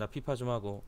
나 피파 좀 하고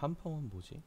한펑은 뭐지?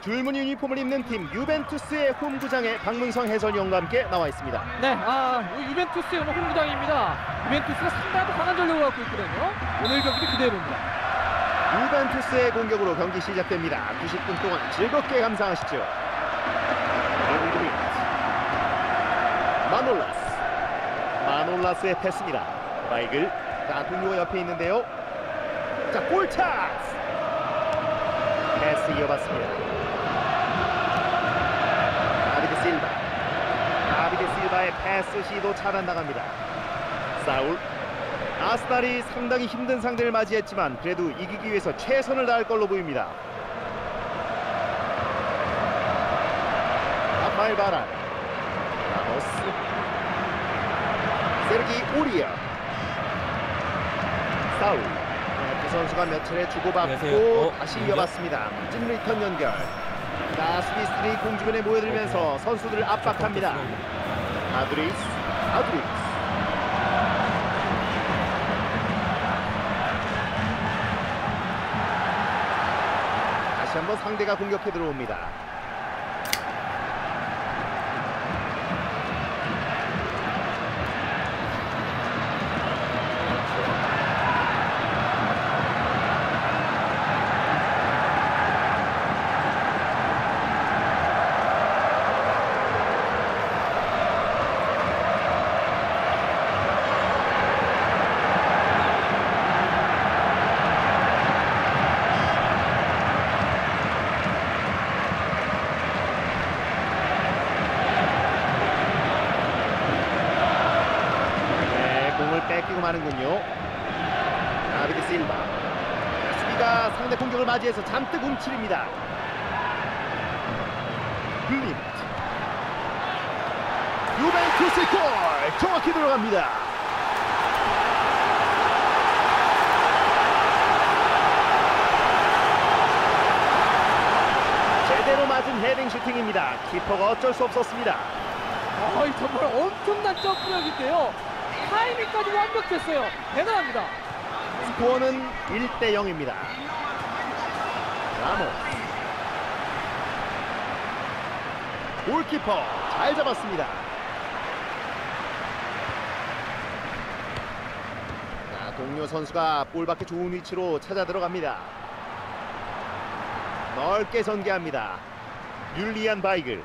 줄무늬 유니폼을 입는 팀 유벤투스의 홈구장에 박문성 해설위원과 함께 나와 있습니다. 네, 아, 이 유벤투스의 오늘 홈구장입니다. 유벤투스가 상당히 강한 전력을 갖고 있거든요. 오늘 경기도 기대해봅니다. 유벤투스의 공격으로 경기 시작됩니다. 90분 동안 즐겁게 감상하시죠. 마놀라스. 마놀라스의 패스입니다. 마이글. 자, 동료 옆에 있는데요. 자, 골 찬스. 패스 이어봤습니다. 다비드 실바. 다비드 실바의 패스 시도 차단 나갑니다. 사울. 아스날이 상당히 힘든 상대를 맞이했지만 그래도 이기기 위해서 최선을 다할 걸로 보입니다. 라파엘 바란, 라모스, 세르기 오리아, 사울. 선수가 몇 차례 주고받고. 어, 다시? 이어봤습니다. 멋진 리턴 연결. 자, 수비수들이 공주변에 모여들면서 선수들을 압박합니다. 아드리스, 아드리스. 다시 한번 상대가 공격해 들어옵니다. 네, 마는군요. 다비드 실바. 수비가 상대 공격을 맞이해서 잔뜩 움츠립니다. 블린트. 유벤투스 골! 정확히 들어갑니다. 제대로 맞은 헤딩 슈팅입니다. 키퍼가 어쩔 수 없었습니다. 아, 이 정말 엄청난 점프력인데요. 타이밍까지 완벽했어요. 대단합니다. 스코어는 1대 0입니다. 라모. 골키퍼 잘 잡았습니다. 자, 동료 선수가 볼 밖에 좋은 위치로 찾아 들어갑니다. 넓게 전개합니다. 율리안 바이글.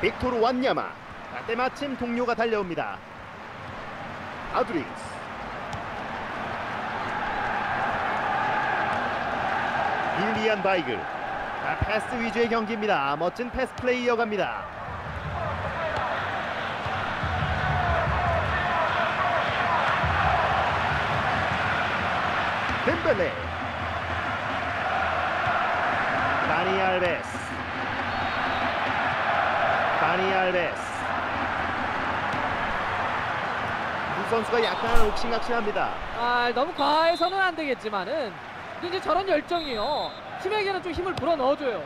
빅토르 완야마. 자, 때마침 동료가 달려옵니다. 아드릭스. 율리안 바이글. 자, 패스 위주의 경기입니다. 멋진 패스 플레이 이어갑니다. 덴벨레 바니 알베스 바니 알베스 두 선수가 약간 옥신각신합니다. 아, 너무 과해서는 안 되겠지만은 이제 저런 열정이요. 팀에게는 좀 힘을 불어 넣어줘요.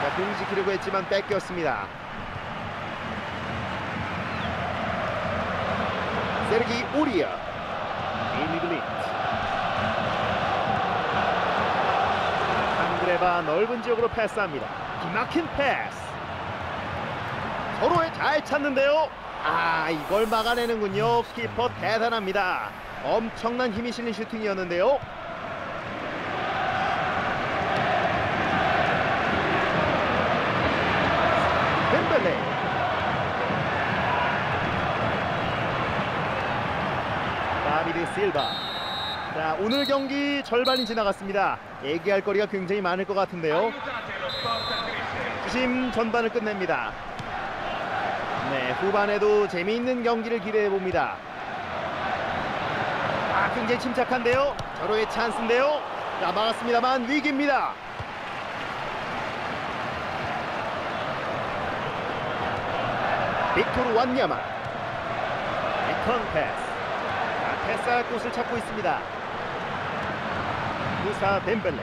자, 공 지키려고 했지만 뺏겼습니다. 세르기 오리아 이미글릿 한드레바 넓은 지역으로 패스합니다. 기막힌 패스 서로에 잘 찾는데요. 아 이걸 막아내는군요. 키퍼 대단합니다. 엄청난 힘이 실린 슈팅이었는데요. 덴벨레. 다비드 실바. 자 오늘 경기 절반이 지나갔습니다. 얘기할 거리가 굉장히 많을 것 같은데요. 주심 전반을 끝냅니다 네 후반에도 재미있는 경기를 기대해 봅니다. 아 굉장히 침착한데요? 저로의 찬스인데요? 자 막았습니다만 위기입니다. 빅토르 완야마 리턴 패스. 자, 패스할 곳을 찾고 있습니다. 무사 덴벨레.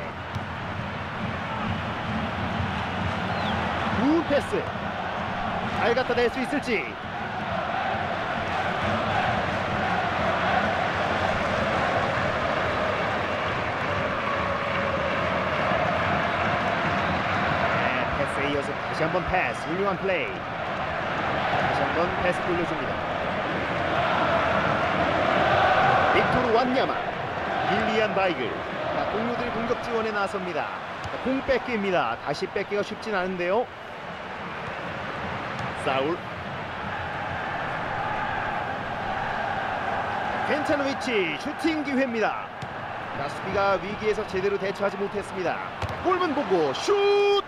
구 패스 잘 갖다 댈수 있을지 네, 이어서 다시 한번 패스 훌륭한 플레이 다시 한번 패스 돌려줍니다. 빅토르 완야마, 릴리안 바이글. 자, 동료들이 공격 지원에 나섭니다. 자, 공 뺏기입니다. 다시 뺏기가 쉽진 않은데요. 사울. 괜찮은 위치, 슈팅 기회입니다. 자, 수비가 위기에서 제대로 대처하지 못했습니다. 골문 보고 슛!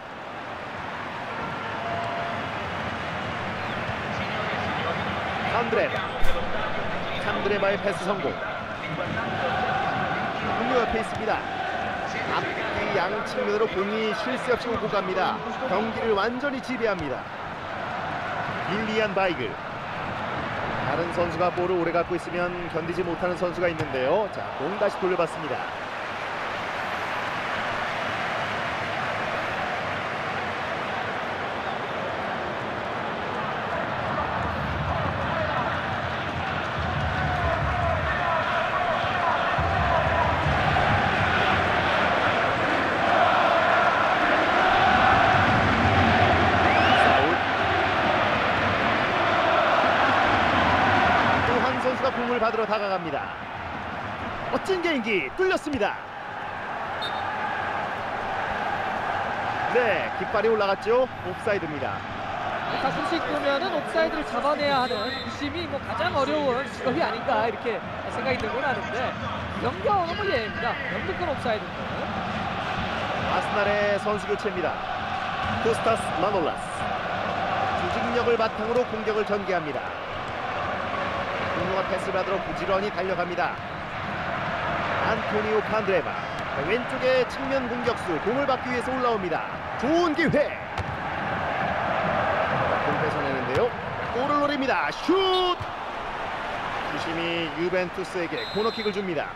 산드레바 산드레바의 패스 성공 동료 옆에 있습니다 앞뒤 양 측면으로 공이 쉴 새 없이 오고 갑니다 경기를 완전히 지배합니다 윌리안 바이글. 다른 선수가 볼을 오래 갖고 있으면 견디지 못하는 선수가 있는데요. 자공 다시 돌려봤습니다 사울 또 한 받으러 다가갑니다. 멋진 개인기 뚫렸습니다. 네 깃발이 올라갔죠. 옵사이드입니다. 가끔씩 보면은 옵사이드를 잡아내야 하는 부심이 뭐 가장 어려운 직업이 아닌가 이렇게 생각이 들곤 하는데 이런 경우는 뭐 예입니다. 연득권 옵사이드입니다. 아스날의 선수 교체입니다. 코스타스 마놀라스. 조직력을 바탕으로 공격을 전개합니다 동료가 패스 받으러 부지런히 달려갑니다. 안토니오 칸드레바 왼쪽에 측면 공격수 공을 받기 위해서 올라옵니다. 좋은 기회! 공 뺏어내는데요. 골을 노립니다. 슛! 주심이 유벤투스에게 코너킥을 줍니다.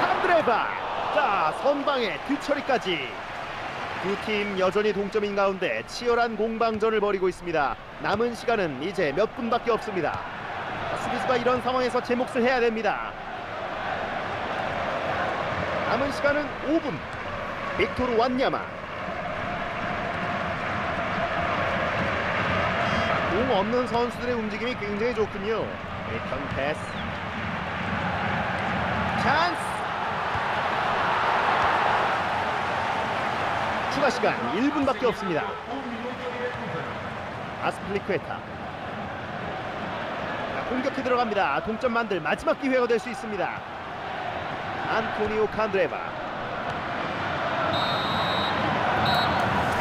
칸드레바! 자 선방에 뒤처리까지 두 팀 여전히 동점인 가운데 치열한 공방전을 벌이고 있습니다. 남은 시간은 이제 몇 분밖에 없습니다. 수비수가 이런 상황에서 제 몫을 해야 됩니다. 남은 시간은 5분. 빅토르 완야마. 공 없는 선수들의 움직임이 굉장히 좋군요. 네, 리턴 패스. 찬스! 추가 시간 1분밖에 없습니다. 아스플리쿠에타. 자, 공격해 들어갑니다. 동점 만들 마지막 기회가 될 수 있습니다. 안토니오 칸드레바.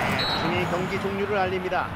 네, 중이 경기 종료를 알립니다.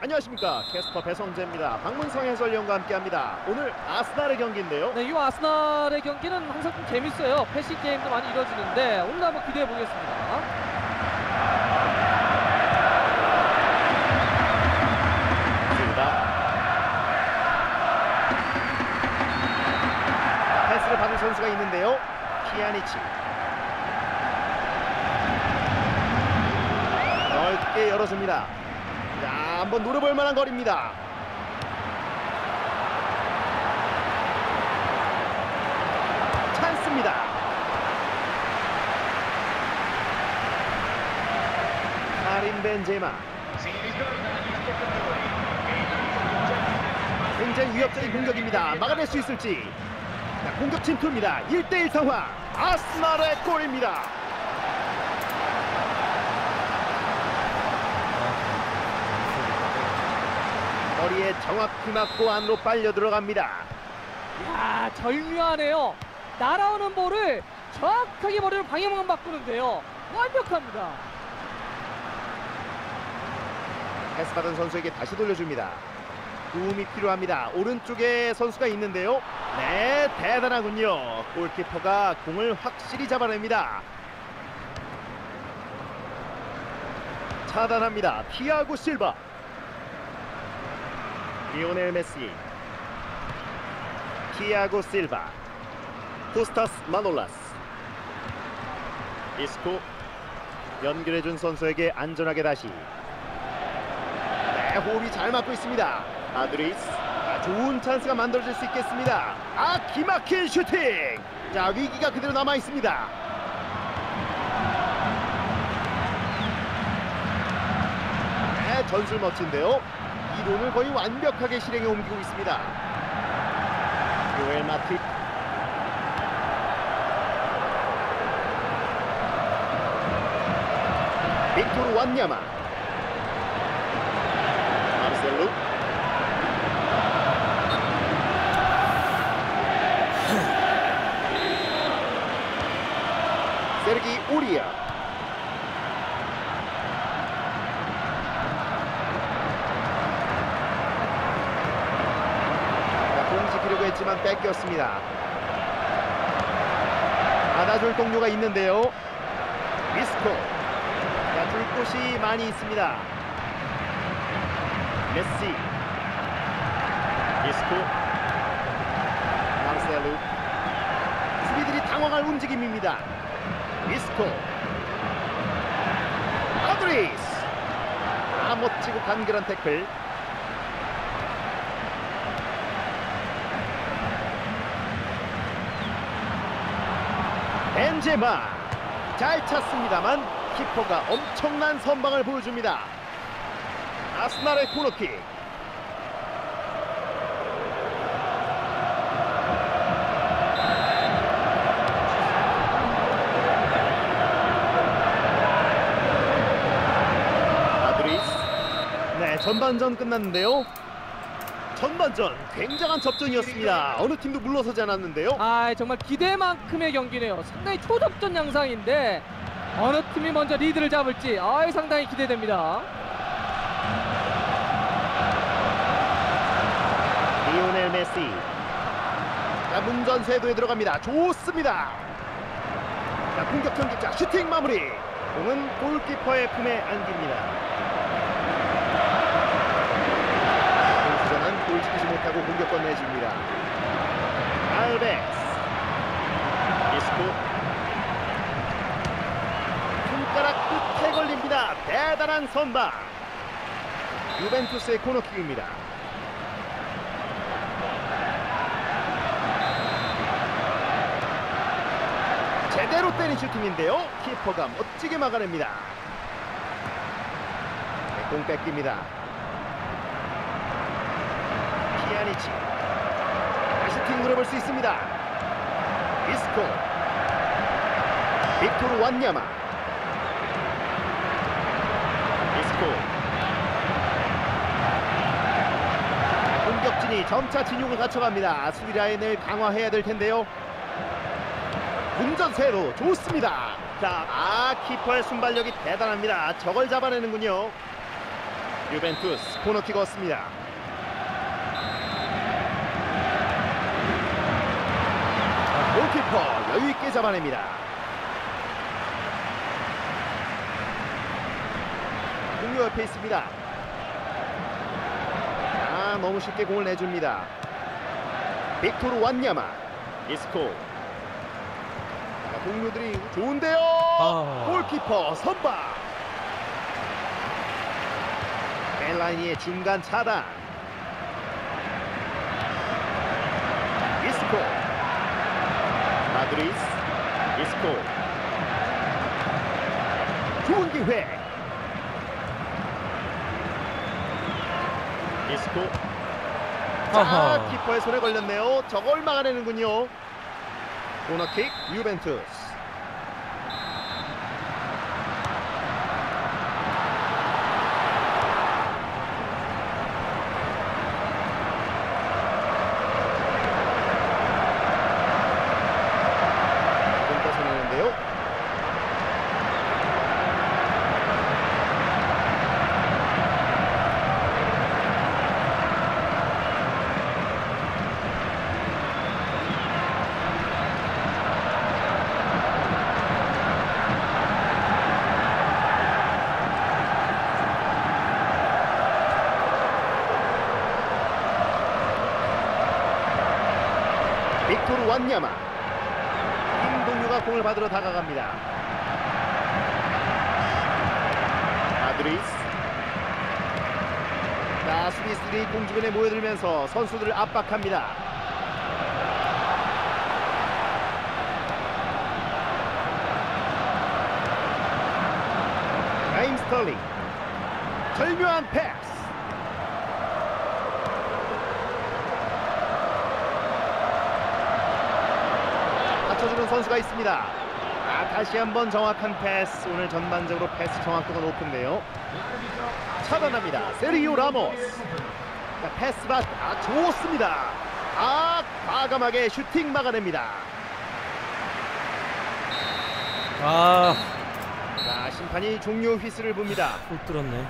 안녕하십니까 캐스터 배성재입니다. 박문성 해설위원과 함께합니다. 오늘 아스날의 경기인데요. 네, 이 아스날의 경기는 항상 좀 재밌어요. 패시 게임도 많이 이루어지는데 오늘 한번 기대해 보겠습니다. 패스를 받은 선수가 있는데요. 피아니치. 열어줍니다. 자, 한번 노려볼 만한 거리입니다. 찬스입니다. 카린 벤제마. 굉장히 위협적인 공격입니다. 막아낼 수 있을지. 자, 공격 침투입니다. 1대1 상황. 아스날의 골입니다. 머리에 정확히 맞고 안으로 빨려 들어갑니다. 야, 절묘하네요. 날아오는 볼을 정확하게 머리로 방향만 바꾸는데요. 완벽합니다. 패스 받은 선수에게 다시 돌려줍니다. 도움이 필요합니다. 오른쪽에 선수가 있는데요. 네, 대단하군요. 골키퍼가 공을 확실히 잡아냅니다. 차단합니다. 티아고 실바. 리오넬 메시. 티아고 실바. 코스타스 마놀라스. 이스코 연결해준 선수에게 안전하게 다시 네, 호흡이 잘 맞고 있습니다. 아드리스. 아, 좋은 찬스가 만들어질 수 있겠습니다. 아, 기막힌 슈팅. 자, 위기가 그대로 남아 있습니다. 네, 전술 멋진데요. 이론을 거의 완벽하게 실행에 옮기고 있습니다. 요엘 마틱. 빅토르 완야마. 마르셀로 세르기 오리아 자, 공 지키려고 했지만 뺏겼습니다. 받아줄 동료가 있는데요. 미스코. 자, 줄 곳이 많이 있습니다. 메시. 이스코. 마르셀루. 수비들이 당황할 움직임입니다. 이스코. 아드리스. 아 멋지고 간결한 태클 베제마 잘 찼습니다만 키퍼가 엄청난 선방을 보여줍니다. 아스날의 코너킥 네, 전반전 끝났는데요. 전반전 굉장한 접전이었습니다. 어느 팀도 물러서지 않았는데요. 아 정말 기대만큼의 경기네요. 상당히 초접전 양상인데 어느 팀이 먼저 리드를 잡을지 아 상당히 기대됩니다. 리오넬 메시. 자, 문전 세도에 들어갑니다. 좋습니다. 자, 공격 전개자 슈팅 마무리. 공은 골키퍼의 품에 안깁니다. 공수전은 골 지키지 못 하고 공격권 내줍니다. 알베스. 이스코. 손가락 끝에 걸립니다. 대단한 선방. 유벤투스의 코너킥입니다. 제대로 때린 슈팅인데요. 키퍼가 멋지게 막아냅니다. 네, 공 뺏깁니다. 피아니치. 다시 팅 노려볼 수 있습니다. 이스코. 빅토르 완야마. 이스코. 공격진이 점차 진용을 갖춰갑니다. 수비 라인을 강화해야 될 텐데요. 운전세로 좋습니다. 자, 아 키퍼의 순발력이 대단합니다. 저걸 잡아내는군요. 유벤투스 코너킥 얻습니다. 골키퍼 여유 있게 잡아냅니다. 공유 옆에 있습니다. 아 너무 쉽게 공을 내줍니다. 빅토르 완야마 이스코 자, 동료들이 좋은데요. 아. 골키퍼 선방. 벨라니의 중간 차단. 이스코. 마 드리스. 이스코. 좋은 기회. 이스코. 자. 키퍼의 손에 걸렸네요. 저걸 막아내는군요. 코너킥 유벤투스. 공 뺏어내는데요. 빅토르 완야마. 김동유가 공을 받으러 다가갑니다. 마드리스. 자 수비수들이 공주변에 모여들면서 선수들을 압박합니다. 라임 스털링. 절묘한 패스 받쳐주는 선수가 있습니다. 아, 다시 한번 정확한 패스. 오늘 전반적으로 패스 정확도가 높은데요. 차단합니다. 세리오 라모스. 자, 패스 받. 아, 좋습니다. 아, 과감하게 슈팅 막아냅니다. 아, 자, 심판이 종료 휘슬을 붑니다. 못 들었네.